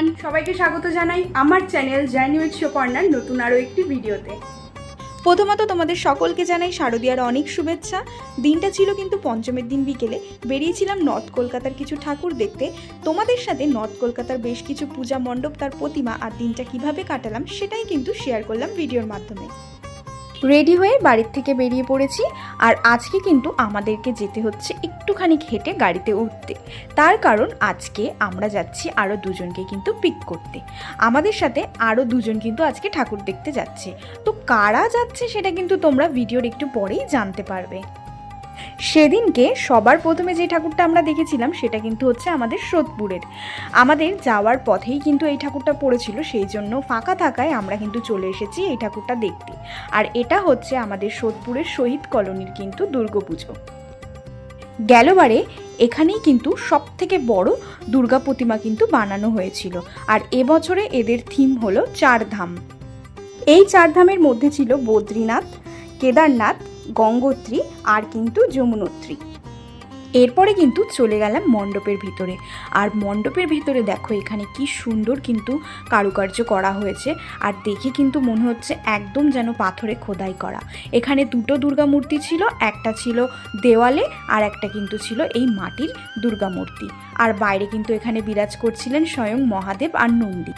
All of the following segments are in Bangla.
এভরিওয়ান সবাইকে স্বাগত জানাই আমার চ্যানেল জার্নি উইথ সুপর্ণার নতুন আরও একটি ভিডিওতে। প্রথমত তোমাদের সকলকে জানাই শারদীয়ার অনেক শুভেচ্ছা। দিনটা ছিল কিন্তু পঞ্চমের দিন বিকেলে। বেরিয়েছিলাম নর্থ কলকাতার কিছু ঠাকুর দেখতে। তোমাদের সাথে নর্থ কলকাতার বেশ কিছু পূজা মণ্ডপ, তার প্রতিমা আর দিনটা কীভাবে কাটালাম সেটাই কিন্তু শেয়ার করলাম ভিডিওর মাধ্যমে। রেডি হয়ে বাড়ির থেকে বেরিয়ে পড়েছি আর আজকে কিন্তু আমাদেরকে যেতে হচ্ছে একটুখানি হেঁটে গাড়িতে উঠতে। তার কারণ আজকে আমরা যাচ্ছি আরও দুজনকে কিন্তু পিক করতে। আমাদের সাথে আরও দুজন কিন্তু আজকে ঠাকুর দেখতে যাচ্ছে। তো কারা যাচ্ছে সেটা কিন্তু তোমরা ভিডিওর একটু পরেই জানতে পারবে। সেদিনকে সবার প্রথমে যে ঠাকুরটা আমরা দেখেছিলাম, সেটা কিন্তু হচ্ছে আমাদের সোদপুরের। আমাদের যাওয়ার পথেই কিন্তু এই ঠাকুরটা পড়েছিল, সেই জন্য ফাঁকা থাকায় আমরা কিন্তু চলে এসেছি এই ঠাকুরটা দেখতে। আর এটা হচ্ছে আমাদের সোদপুরের শহীদ কলোনির কিন্তু দুর্গাপুজো। গেলবারে এখানেই কিন্তু সব থেকে বড় দুর্গা প্রতিমা কিন্তু বানানো হয়েছিল। আর এবছরে এদের থিম হলো চার ধাম এই চারধামের মধ্যে ছিল বদ্রীনাথ, কেদারনাথ গঙ্গোত্রী আর কিন্তু যমুনোত্রী। এরপরে কিন্তু চলে গেলাম মণ্ডপের ভিতরে। আর মণ্ডপের ভিতরে দেখো এখানে কি সুন্দর কিন্তু কারুকার্য করা হয়েছে। আর দেখে কিন্তু মনে হচ্ছে একদম যেন পাথরে খোদাই করা। এখানে দুটো দুর্গা মূর্তি ছিল, একটা ছিল দেওয়ালে আর একটা কিন্তু ছিল এই মাটির দুর্গা মূর্তি। আর বাইরে কিন্তু এখানে বিরাজ করছিলেন স্বয়ং মহাদেব আর নন্দী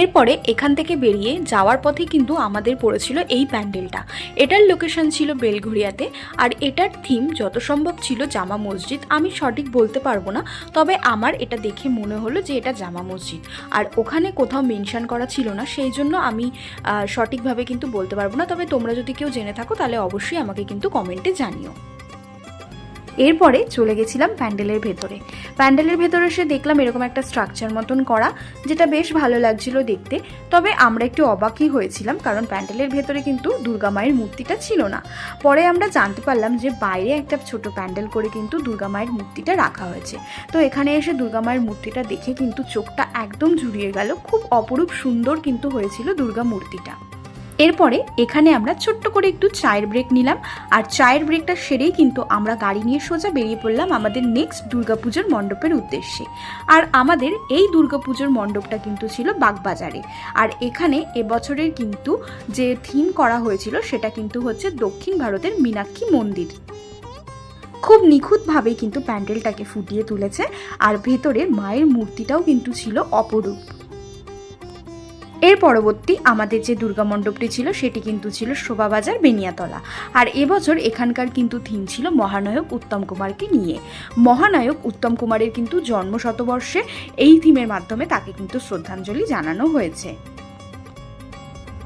এরপরে এখান থেকে বেরিয়ে যাওয়ার পথে কিন্তু আমাদের পড়েছিল এই প্যান্ডেলটা। এটার লোকেশন ছিল বেলঘড়িয়াতে আর এটার থিম যত সম্ভব ছিল জামা মসজিদ। আমি সঠিক বলতে পারব না, তবে আমার এটা দেখে মনে হলো যে এটা জামা মসজিদ। আর ওখানে কোথাও মেনশন করা ছিল না, সেই জন্য আমি সঠিকভাবে কিন্তু বলতে পারব না। তবে তোমরা যদি কেউ জেনে থাকো, তাহলে অবশ্যই আমাকে কিন্তু কমেন্টে জানিও। এরপরে চলে গেছিলাম প্যান্ডেলের ভেতরে। প্যান্ডেলের ভেতরে এসে দেখলাম এরকম একটা স্ট্রাকচার মতন করা, যেটা বেশ ভালো লাগছিল দেখতে। তবে আমরা একটু অবাকই হয়েছিলাম, কারণ প্যান্ডেলের ভেতরে কিন্তু দুর্গা মায়ের মূর্তিটা ছিল না। পরে আমরা জানতে পারলাম যে বাইরে একটা ছোট প্যান্ডেল করে কিন্তু দুর্গা মায়ের মূর্তিটা রাখা হয়েছে। তো এখানে এসে দুর্গা মায়ের মূর্তিটা দেখে কিন্তু চোখটা একদম জুড়িয়ে গেল। খুব অপরূপ সুন্দর কিন্তু হয়েছিল দুর্গা মূর্তিটা। এরপরে এখানে আমরা ছোট্ট করে একটু চায়ের ব্রেক নিলাম। আর চায়ের ব্রেকটা সেরেই কিন্তু আমরা গাড়ি নিয়ে সোজা বেরিয়ে পড়লাম আমাদের নেক্সট দুর্গাপুজোর মণ্ডপের উদ্দেশ্যে। আর আমাদের এই দুর্গাপুজোর মণ্ডপটা কিন্তু ছিল বাগবাজারে। আর এখানে এবছরের কিন্তু যে থিম করা হয়েছিল সেটা কিন্তু হচ্ছে দক্ষিণ ভারতের মীনাক্ষী মন্দির। খুব নিখুঁতভাবে কিন্তু প্যান্ডেলটাকে ফুটিয়ে তুলেছে। আর ভেতরে মায়ের মূর্তিটাও কিন্তু ছিল অপরূপ। এর পরবর্তী আমাদের যে দুর্গা মণ্ডপটি ছিল, সেটি কিন্তু ছিল শোভাবাজার বেনিয়াতলা। আর এবছর এখানকার কিন্তু থিম ছিল মহানায়ক উত্তম কুমারকে নিয়ে। মহানায়ক উত্তম কুমারের কিন্তু জন্ম শতবর্ষে এই থিমের মাধ্যমে তাকে কিন্তু শ্রদ্ধাঞ্জলি জানানো হয়েছে।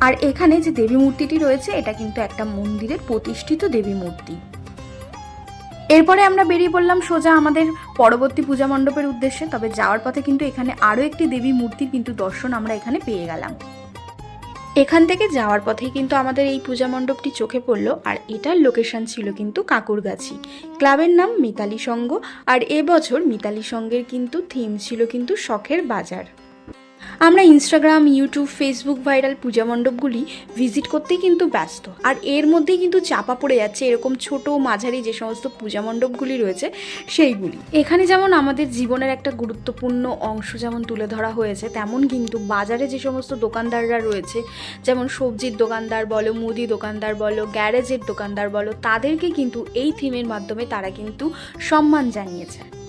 আর এখানে যে দেবী মূর্তিটি রয়েছে, এটা কিন্তু একটা মন্দিরের প্রতিষ্ঠিত দেবী মূর্তি। এরপরে আমরা বেরিয়ে পড়লাম সোজা আমাদের পরবর্তী পূজা মণ্ডপের উদ্দেশ্যে, তবে যাওয়ার পথে কিন্তু এখানে আরও একটি দেবী মূর্তির কিন্তু দর্শন আমরা এখানে পেয়ে গেলাম। এখান থেকে যাওয়ার পথেই কিন্তু আমাদের এই পূজা মণ্ডপটি চোখে পড়ল, আর এটার লোকেশন ছিল কিন্তু কাকুরগাছি। ক্লাবের নাম মিতালি সঙ্গ, আর এবছর মিতালি সঙ্গের কিন্তু থিম ছিল কিন্তু শখের বাজার। আমরা Instagram YouTube Facebook viral puja মণ্ডপগুলি visit করতেই কিন্তু ব্যস্ত। আর এর মধ্যেই কিন্তু চাপা পড়ে যাচ্ছে এরকম ছোট মাঝারি যে সমস্ত পূজা মণ্ডপগুলি রয়েছে, সেইগুলি। এখানে যেমন আমাদের জীবনের একটা গুরুত্বপূর্ণ অংশ যেমন তুলে ধরা হয়েছে, তেমন কিন্তু বাজারে যে সমস্ত দোকানদাররা রয়েছে, যেমন সবজির দোকানদার বলো, মুদি দোকানদার বলো, গ্যারেজের দোকানদার বলো, তাদেরকে কিন্তু এই থিমের মাধ্যমে তারা কিন্তু সম্মান জানিয়েছে।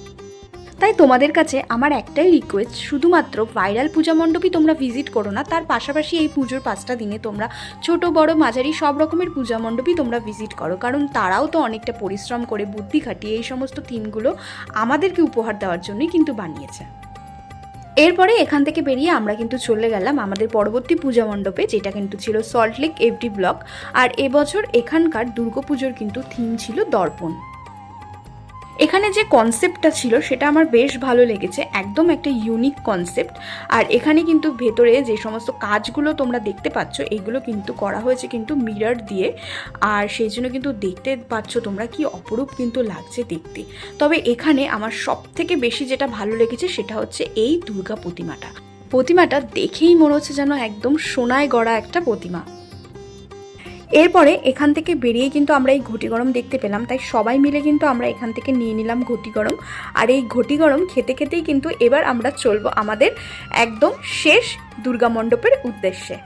তাই তোমাদের কাছে আমার একটাই রিকোয়েস্ট শুধুমাত্র ভাইরাল পূজা মণ্ডপই তোমরা ভিজিট করো না, তার পাশাপাশি এই পুজোর পাঁচটা দিনে তোমরা ছোট, বড়, মাঝারি সব রকমের পূজা মণ্ডপই তোমরা ভিজিট করো, কারণ তারাও তো অনেকটা পরিশ্রম করে বুদ্ধি খাটিয়ে এই সমস্ত থিমগুলো আমাদেরকে উপহার দেওয়ার জন্যই কিন্তু বানিয়েছে। এরপরে এখান থেকে বেরিয়ে আমরা কিন্তু চলে গেলাম আমাদের পরবর্তী পূজা মণ্ডপে, যেটা কিন্তু ছিল সল্টলেক এফডি ব্লক আর এবছর এখানকার দুর্গাপুজোর কিন্তু থিম ছিল দর্পণ। এখানে যে কনসেপ্টটা ছিল, সেটা আমার বেশ ভালো লেগেছে। একদম একটা ইউনিক কনসেপ্ট আর এখানে কিন্তু ভেতরে যে সমস্ত কাজগুলো তোমরা দেখতে পাচ্ছ, এগুলো কিন্তু করা হয়েছে কিন্তু মিরর দিয়ে। আর সেই জন্য কিন্তু দেখতে পাচ্ছ তোমরা কি অপরূপ কিন্তু লাগছে দেখতে। তবে এখানে আমার সব থেকে বেশি যেটা ভালো লেগেছে, সেটা হচ্ছে এই দুর্গা প্রতিমাটা। প্রতিমাটা দেখেই মনে হচ্ছে যেন একদম সোনায় গড়া একটা প্রতিমা। এরপরে এখান থেকে বেরিয়ে কিন্তু আমরা এই ঘটি গরম দেখতে পেলাম, তাই সবাই মিলে কিন্তু আমরা এখান থেকে নিয়ে নিলাম ঘটি গরম। আর এই ঘটি গরম খেতে খেতেই কিন্তু এবার আমরা চলবো আমাদের একদম শেষ দুর্গা মণ্ডপের উদ্দেশ্যে।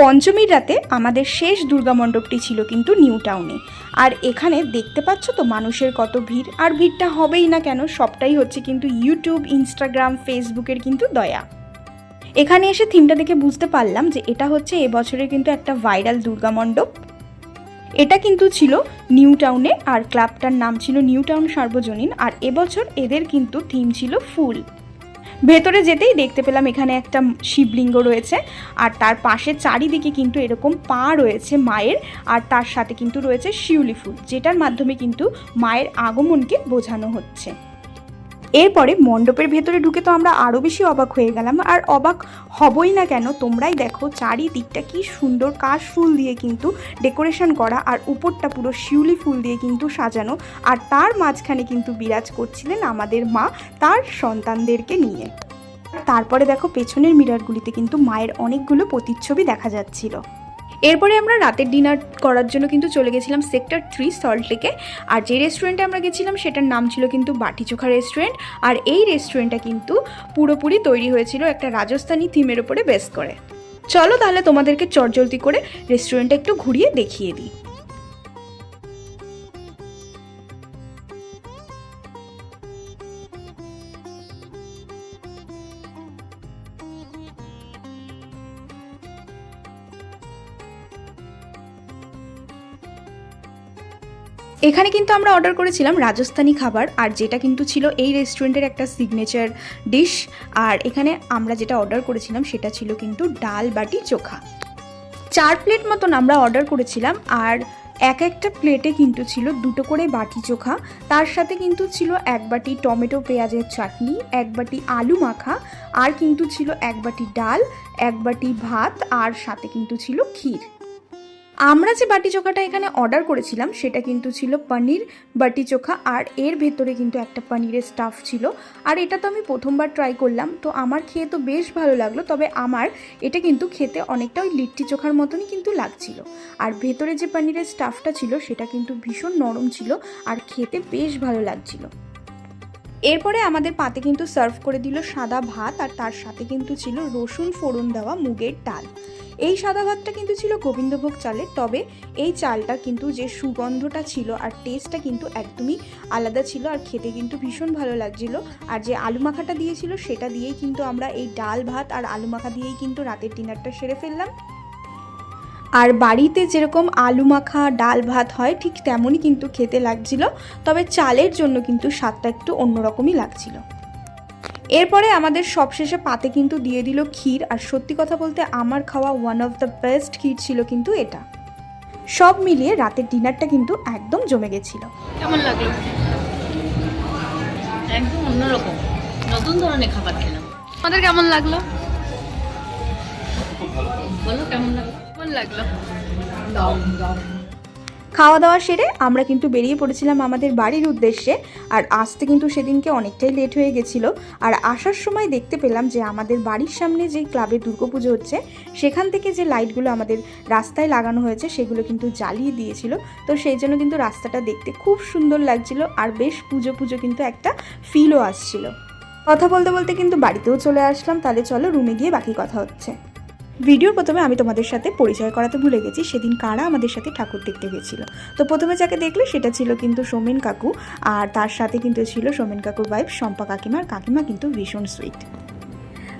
পঞ্চমীর রাতে আমাদের শেষ দুর্গা মণ্ডপটি ছিল কিন্তু নিউ টাউনে। আর এখানে দেখতে পাচ্ছ তো মানুষের কত ভিড়, আর ভিড়টা হবেই না কেন, সবটাই হচ্ছে কিন্তু ইউটিউব, ইনস্টাগ্রাম, ফেসবুকের কিন্তু দয়া। এখানে এসে থিমটা দেখে বুঝতে পারলাম যে এটা হচ্ছে এবছরের কিন্তু একটা ভাইরাল দুর্গা মণ্ডপ। এটা কিন্তু ছিল নিউ টাউনে আর ক্লাবটার নাম ছিল নিউ টাউন সার্বজনীন আর এবছর এদের কিন্তু থিম ছিল ফুল। ভেতরে যেতেই দেখতে পেলাম এখানে একটা শিবলিঙ্গ রয়েছে আর তার পাশে চারিদিকে কিন্তু এরকম পা রয়েছে মায়ের আর তার সাথে কিন্তু রয়েছে শিউলি ফুল, যেটার মাধ্যমে কিন্তু মায়ের আগমনকে বোঝানো হচ্ছে। এরপরে মণ্ডপের ভেতরে ঢুকে তো আমরা আরও বেশি অবাক হয়ে গেলাম, আর অবাক হবই না কেন, তোমরাই দেখো চারিদিকটা কি সুন্দর কাশ ফুল দিয়ে কিন্তু ডেকোরেশন করা, আর উপরটা পুরো শিউলি ফুল দিয়ে কিন্তু সাজানো, আর তার মাঝখানে কিন্তু বিরাজ করছিলেন আমাদের মা তার সন্তানদেরকে নিয়ে। তারপরে দেখো পেছনের মিরারগুলিতে কিন্তু মায়ের অনেকগুলো প্রতিচ্ছবি দেখা যাচ্ছিল। এরপরে আমরা রাতের ডিনার করার জন্য কিন্তু চলে গেছিলাম সেক্টর থ্রি সল্টলেকে আর যে রেস্টুরেন্টে আমরা গেছিলাম, সেটার নাম ছিল কিন্তু বাটি চোখা রেস্টুরেন্ট আর এই রেস্টুরেন্টটা কিন্তু পুরোপুরি তৈরি হয়েছিল একটা রাজস্থানী থিমের উপরে বেস করে। চলো তাহলে তোমাদেরকে চটজলদি করে রেস্টুরেন্টটা একটু ঘুরিয়ে দেখিয়ে দিই। এখানে কিন্তু আমরা অর্ডার করেছিলাম রাজস্থানি খাবার, আর যেটা কিন্তু ছিল এই রেস্টুরেন্টের একটা সিগনেচার ডিশ আর এখানে আমরা যেটা অর্ডার করেছিলাম সেটা ছিল কিন্তু ডাল বাটি চোখা। চার প্লেট মতন আমরা অর্ডার করেছিলাম, আর এক একটা প্লেটে কিন্তু ছিল দুটো করে বাটি চোখা। তার সাথে কিন্তু ছিল এক বাটি টমেটো পেঁয়াজের চাটনি, এক বাটি আলু মাখা, আর কিন্তু ছিল এক বাটি ডাল, এক বাটি ভাত, আর সাথে কিন্তু ছিল ক্ষীর। আমরা যে বাটি চোখাটা এখানে অর্ডার করেছিলাম, সেটা কিন্তু ছিল পনির বাটি চোখা, আর এর ভেতরে কিন্তু একটা পনিরের স্টাফ ছিল। আর এটা তো আমি প্রথমবার ট্রাই করলাম, তো আমার খেয়ে তো বেশ ভালো লাগল, তবে আমার এটা কিন্তু খেতে অনেকটা ওই লিট্টি চোখার মতনই কিন্তু লাগছিল। আর ভেতরে যে পনিরের স্টাফটা ছিল, সেটা কিন্তু ভীষণ নরম ছিল, আর খেতে বেশ ভালো লাগছিল। এরপরে আমাদের পাতে কিন্তু সার্ভ করে দিল সাদা ভাত আর তার সাথে কিন্তু ছিল রসুন ফোড়ন দেওয়া মুগের ডাল। এই সাদা ভাতটা কিন্তু ছিল গোবিন্দভোগ চালের, তবে এই চালটা কিন্তু যে সুগন্ধটা ছিল আর টেস্টটা কিন্তু একদমই আলাদা ছিল আর খেতে কিন্তু ভীষণ ভালো লাগছিল। আর যে আলু মাখাটা দিয়েছিল সেটা দিয়েই কিন্তু আমরা এই ডাল ভাত আর আলু মাখা দিয়েই কিন্তু রাতের ডিনারটা সেরে ফেললাম। আর বাড়িতে যেরকম আলু মাখা ডাল ভাত হয় ঠিক তেমনই কিন্তু খেতে লাগছিল। তবে চালের জন্য কিন্তু স্বাদটা একটু অন্যরকমই লাগছিল। এরপরে আমাদের সবশেষে পাতে কিন্তু দিয়ে দিল ক্ষীর। আর সত্যি কথা বলতে আমার খাওয়া one of the best kheer ছিল কিন্তু এটা। সব মিলিয়ে রাতের ডিনারটা কিন্তু একদম জমে গেছিল। কেমন লাগল? একদম অন্যরকম। নতুন ধরনের খাবার খেলাম। আমাদের কেমন লাগল? বলো কেমন লাগল? কেমন লাগল? খাওয়া দাওয়া সেরে আমরা কিন্তু বেরিয়ে পড়েছিলাম আমাদের বাড়ির উদ্দেশ্যে, আর আসতে কিন্তু সেদিনকে অনেকটাই লেট হয়ে গেছিল। আর আসার সময় দেখতে পেলাম যে আমাদের বাড়ির সামনে যে ক্লাবে দুর্গাপুজো হচ্ছে, সেখান থেকে যে লাইটগুলো আমাদের রাস্তায় লাগানো হয়েছে, সেগুলো কিন্তু জ্বালিয়ে দিয়েছিল। তো সেই জন্য কিন্তু রাস্তাটা দেখতে খুব সুন্দর লাগছিল, আর বেশ পুজো পুজো কিন্তু একটা ফিলও আসছিল। কথা বলতে বলতে কিন্তু বাড়িতেও চলে আসলাম, তাহলে চলো রুমে গিয়ে বাকি কথা হচ্ছে। ভিডিওর প্রথমে আমি তোমাদের সাথে পরিচয় করাতে ভুলে গেছি, সেদিন কারা আমাদের সাথে ঠাকুর দেখতে গেছিল। তো প্রথমে যাকে দেখলে সেটা ছিল কিন্তু সোমেন কাকু, আর তার সাথে কিন্তু ছিল সোমেন কাকুর ওয়াইফ শম্পা কাকিমার কাকিমা কিন্তু ভীষণ সুইট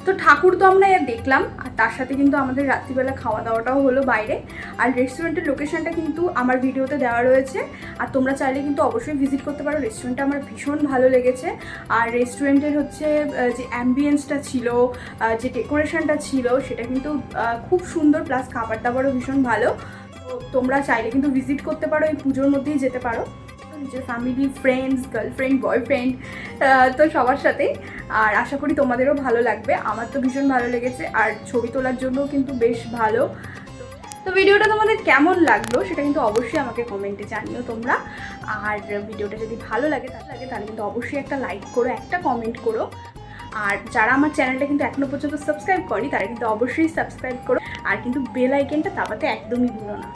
তো ঠাকুর তো আমরা দেখলাম, আর তার সাথে কিন্তু আমাদের রাত্রিবেলা খাওয়া দাওয়াটাও হলো বাইরে। আর রেস্টুরেন্টের লোকেশনটা কিন্তু আমার ভিডিওতে দেওয়া রয়েছে, আর তোমরা চাইলে কিন্তু অবশ্যই ভিজিট করতে পারো। রেস্টুরেন্টটা আমার ভীষণ ভালো লেগেছে। আর রেস্টুরেন্টের হচ্ছে যে অ্যাম্বিয়েন্সটা ছিল যে ডেকোরেশনটা ছিল, সেটা কিন্তু খুব সুন্দর প্লাস খাবার দাবারও ভীষণ ভালো। তো তোমরা চাইলে কিন্তু ভিজিট করতে পারো, এই পুজোর মধ্যেই যেতে পারো। নিজের ফ্যামিলি ফ্রেন্ডস গার্লফ্রেন্ড বয়ফ্রেন্ড তো সবার সাথেই আর আশা করি তোমাদেরও ভালো লাগবে। আমার তো ভীষণ ভালো লেগেছে। আর ছবি তোলার জন্য কিন্তু বেশ ভালো। তো ভিডিওটা তোমাদের কেমন লাগল সেটা কিন্তু অবশ্যই আমাকে কমেন্টে জানিও তোমরা। আর ভিডিওটা যদি ভালো লাগে লাগে, তাহলে কিন্তু অবশ্যই একটা লাইক করো, একটা কমেন্ট করো। আর যারা আমার চ্যানেলটা কিন্তু এখনও পর্যন্ত সাবস্ক্রাইব করি তারা কিন্তু অবশ্যই সাবস্ক্রাইব করো। আর কিন্তু বেল আইকনটা দাবাতে একদমই ভুলো না।